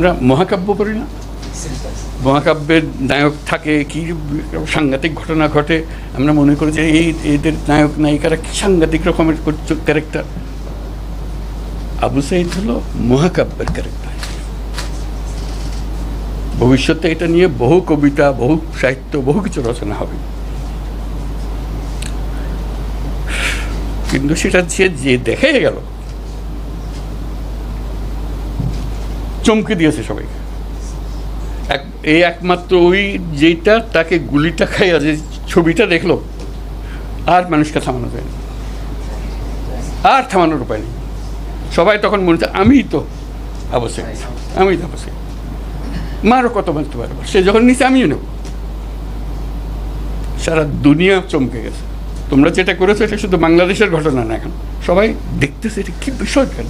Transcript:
আমরা মহাকাব্য পড়ি না। মহাকাব্যের নায়ক থাকে কি, সাংঘাতিক ঘটনা ঘটে। আমরা মনে করি যে এই এদের নায়ক, নায়িকারা কি সাংঘাতিক রকমের ক্যারেক্টার আবু সাইদ হলো মহাকাব্যের ক্যারেক্টার ভবিষ্যতে এটা নিয়ে বহু কবিতা, বহু সাহিত্য, বহু কিছু রচনা হবে। কিন্তু সেটা যে দেখে গেল চমকে দিয়েছে সবাইকে। এক এই একমাত্র ওই যেইটা তাকে গুলিটা খাইয়া যে ছবিটা দেখল, আর মানুষকে থামানো যায় না। আর থামানোর উপায় নেই। সবাই তখন মনে হচ্ছে, আমিই তো অবশ্যই আমি তো অবশ্যই মারও কত মারতে পারব সে যখন নিচে আমিও নেব। সারা দুনিয়া চমকে গেছে। তোমরা যেটা করেছ, এটা শুধু বাংলাদেশের ঘটনা না এখন। সবাই দেখতেছে, এটা কি বিষয় কেন?